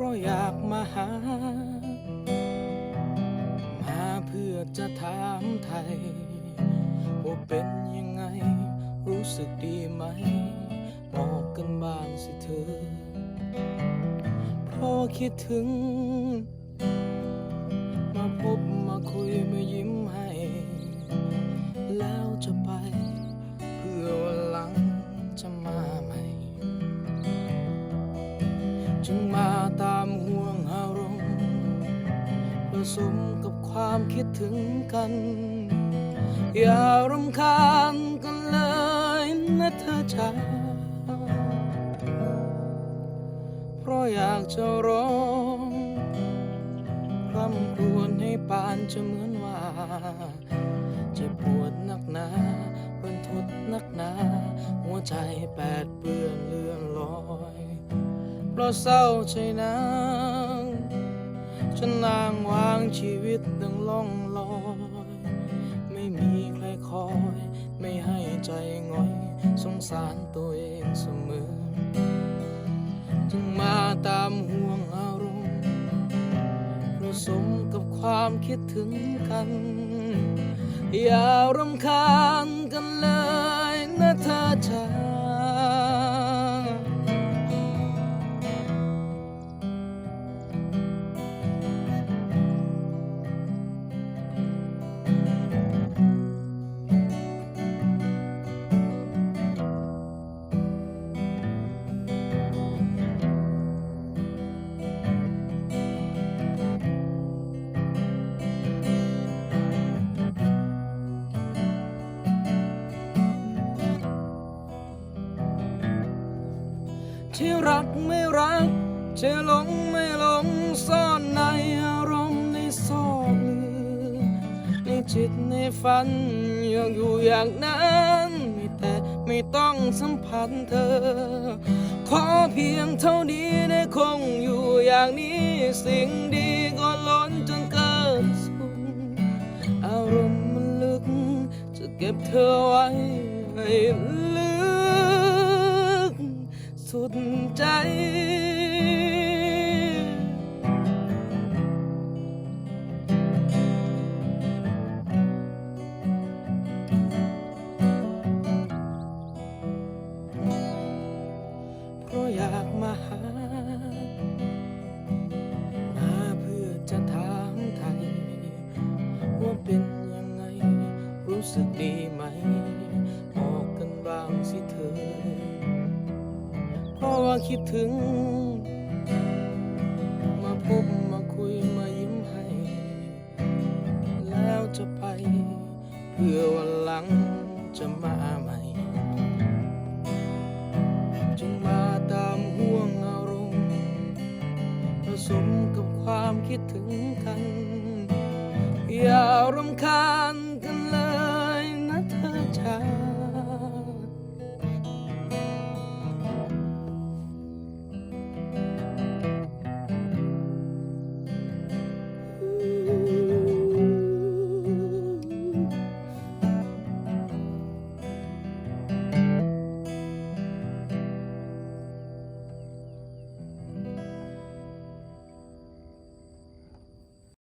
ราะอยากมาหา มาเพื่อจะถามไทย ว่าเป็นยังไง รู้สึกดีไหม บอกกันบ้างสิเธอ เพราะว่าคิดถึง มาพบมาคุยมายิ้มให้ แล้วจะไป เพื่อวันหลังจะมาใหม่ จึงมา ตามห่วงอารมณ์ผสมกับความคิดถึงกัน อย่ารำคาญกันเลยนะเธอจ๋าเพราะอยากจะร้องคร่ำครวญให้ปานจะเหมือนว่าจ็บปวดนักหนารันทดนักหนา หัวใจแปดเปื้อนเลื่อนลอย เพราะเศร้าใจนางฉันนางวางชีวิตดังล่องลอย ไม่มีใครคอย ไม่ให้ใจง่อย สงสารตัวเองเสมอ จึงมาตามห่วงอารมณ์ผสมกับความคิดถึงกัน อย่ารำคาญ ที่รักไม่รักจะหลงไม่หลงซ่อนในอารมณ์ในซอกลึกในจิตในฝันยังอยู่อย่างนั้นแต่ไม่ต้องสัมพันธ์เธอ ขอเพียงเท่านี้ได้คงอยู่อย่างนี้สิ่งดีก็ล้นจนเกินสุดอารมณ์มันลึกจะเก็บเธอไว้ให้ ใจ เพราะอยากมาหา มาเพื่อจะถามไทย ว่าเป็นยังไงรู้สึกดี คิดถึง มาพบมาคุยมายิ้มให้ แล้วจะไป เพื่อวันหลังจะมาใหม่ จึงมาตามห่วงอารมณ์ผสมกับความคิดถึงกัน อย่ารำคาญกันเลยนะเธอจ๋า